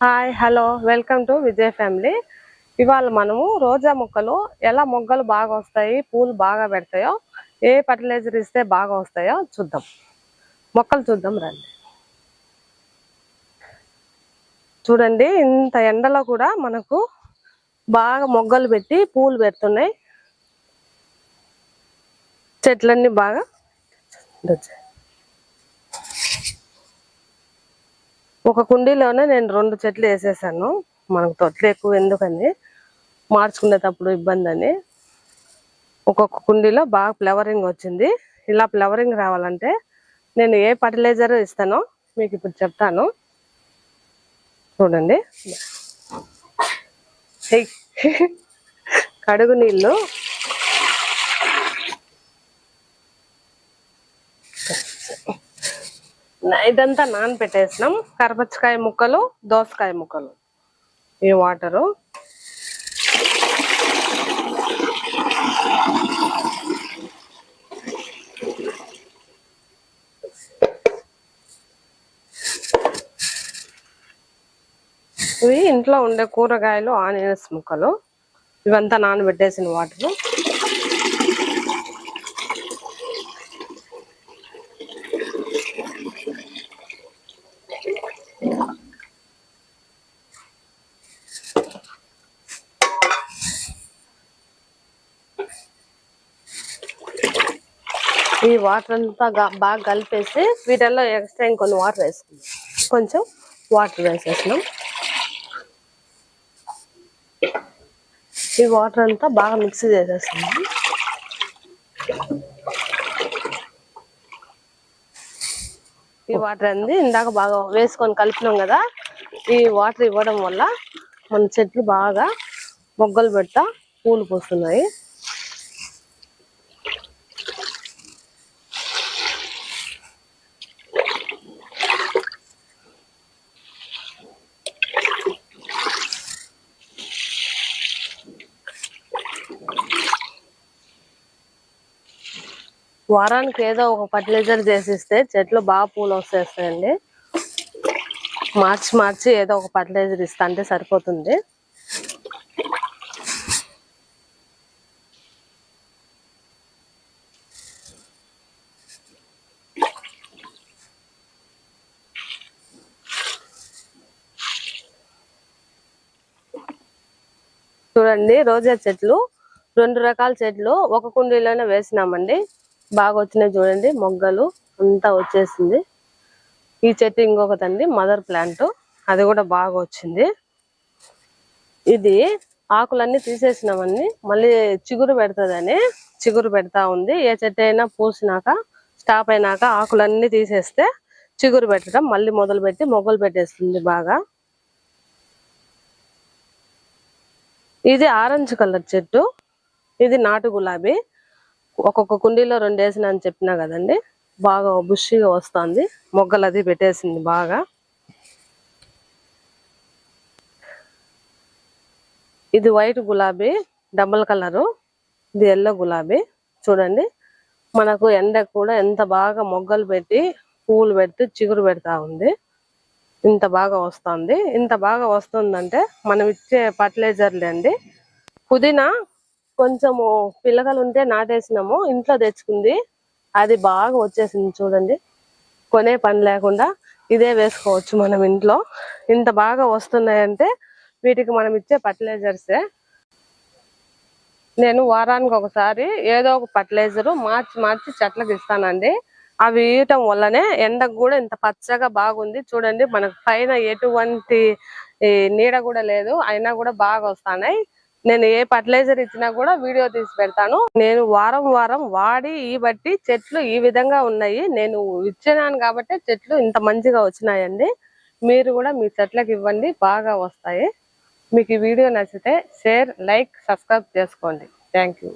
Hi hello. Welcome to Vijay family. ఇవాళ మనము రోజా మొక్కలు ఎలా మొగ్గలు బాగా వస్తాయి పూలు బాగా పెడతాయో ఏ ఫర్టిలైజర్ ఇస్తే బాగా వస్తాయో చూద్దాం. మొక్కలు చూద్దాం రండి. చూడండి ఇంత ఎండలో కూడా మనకు బాగా మొగ్గలు పెట్టి పూలు పెడుతున్నాయి. చెట్లన్నీ బాగా వచ్చాయి. ఒక కుండీలోనే నేను రెండు చెట్లు వేసేసాను. మనకు తొట్లు ఎక్కువ ఎందుకని? మార్చుకునేటప్పుడు ఇబ్బంది అని ఒక్కొక్క కుండీలో బాగా ఫ్లవరింగ్ వచ్చింది. ఇలా ఫ్లవరింగ్ రావాలంటే నేను ఏ ఫర్టిలైజర్ ఇస్తానో మీకు ఇప్పుడు చెప్తాను. చూడండి. కడుగు నీళ్ళు. ఇదంతా నానబెట్టేసినాం. కరపచ్చకాయ ముక్కలు దోసకాయ ముక్కలు. ఈ వాటరు. ఇవి ఇంట్లో ఉండే కూరగాయలు ఆనియన్స్ ముక్కలు. ఇవంతా నానబెట్టేసిన వాటరు. ఈ వాటర్ అంతా బాగా కలిపేసి వీటిల్లో ఎక్స్ట్రా ఇంకొన్ని వాటర్ వేసుకున్నాం కొంచెం వాటర్ వేసేసినాం. ఈ వాటర్ అంతా బాగా మిక్స్ చేసేస్తున్నాం ఈ వాటర్ అంది ఇందాక బాగా వేసుకొని కలిపినాం కదా ఈ వాటర్ ఇవ్వడం వల్ల మన చెట్లు బాగా మొగ్గలు పెడతా పూలు పూస్తున్నాయి. వారానికి ఏదో ఒక ఫర్టిలైజర్ చేసిస్తే చెట్లు బాగా పూలు వస్తాయండి. మార్చి మార్చి ఏదో ఒక ఫర్టిలైజర్ ఇస్తా అంటే సరిపోతుంది. చూడండి రోజా చెట్లు రెండు రకాల చెట్లు ఒక కుండీలోనే వేసినామండి. బాగా వచ్చినాయి చూడండి మొగ్గలు అంతా వచ్చేసింది. ఈ చెట్టు ఇంకొకటండి మదర్ ప్లాంట్. అది కూడా బాగా వచ్చింది ఇది ఆకులన్నీ తీసేసినామని మళ్ళీ చిగురు పెడుతుందని చిగురు పెడతా ఉంది. ఏ చెట్టు అయినా పూసినాక స్టాప్ అయినాక ఆకులన్నీ తీసేస్తే చిగురు పెట్టడం మళ్ళీ మొదలు పెట్టి మొగ్గలు పెట్టేస్తుంది బాగా. ఇది ఆరెంజ్ కలర్ చెట్టు. ఇది నాటు గులాబీ. ఒక్కొక్క కుండీలో రెండు వేసిన అని చెప్పినా కదండి. బాగా బుష్గా వస్తుంది. మొగ్గలు అది పెట్టేసింది బాగా. ఇది వైట్ గులాబీ డబుల్ కలరు. ఇది ఎల్లో గులాబీ. చూడండి. మనకు ఎండ కూడా ఎంత బాగా మొగ్గలు పెట్టి పువ్వులు పెట్టి చిగురు పెడతా ఉంది. ఇంత బాగా వస్తుంది. ఇంత బాగా వస్తుందంటే మనం ఇచ్చే ఫర్టిలైజర్లే అండి. పుదీనా కొంచెము పిల్లకలు ఉంటే నాటేసినాము ఇంట్లో తెచ్చుకుంది. అది బాగా వచ్చేసింది చూడండి. కొనే పని లేకుండా ఇదే వేసుకోవచ్చు మనం ఇంట్లో. ఇంత బాగా వస్తున్నాయంటే వీటికి మనం ఇచ్చే ఫర్టిలైజర్సే. నేను వారానికి ఒకసారి ఏదో ఒక ఫర్టిలైజరు మార్చి మార్చి చెట్లకు ఇస్తానండి. అవి ఇవ్వటం వల్లనే ఎండకు కూడా ఇంత పచ్చగా బాగుంది. చూడండి మనకు పైన ఎటువంటి నీడ కూడా లేదు. అయినా కూడా బాగా వస్తున్నాయి నేను ఏ ఫర్టిలైజర్ ఇచ్చినా కూడా వీడియో తీసి పెడతాను. నేను వారం వారం వాడి ఈ బట్టి చెట్లు ఈ విధంగా ఉన్నాయి. నేను ఇచ్చినాను కాబట్టి చెట్లు ఇంత మంచిగా వచ్చినాయండి. మీరు కూడా మీ చెట్లకు ఇవ్వండి బాగా వస్తాయి. మీకు ఈ వీడియో నచ్చితే షేర్ లైక్ సబ్స్క్రైబ్ చేసుకోండి. Thank you.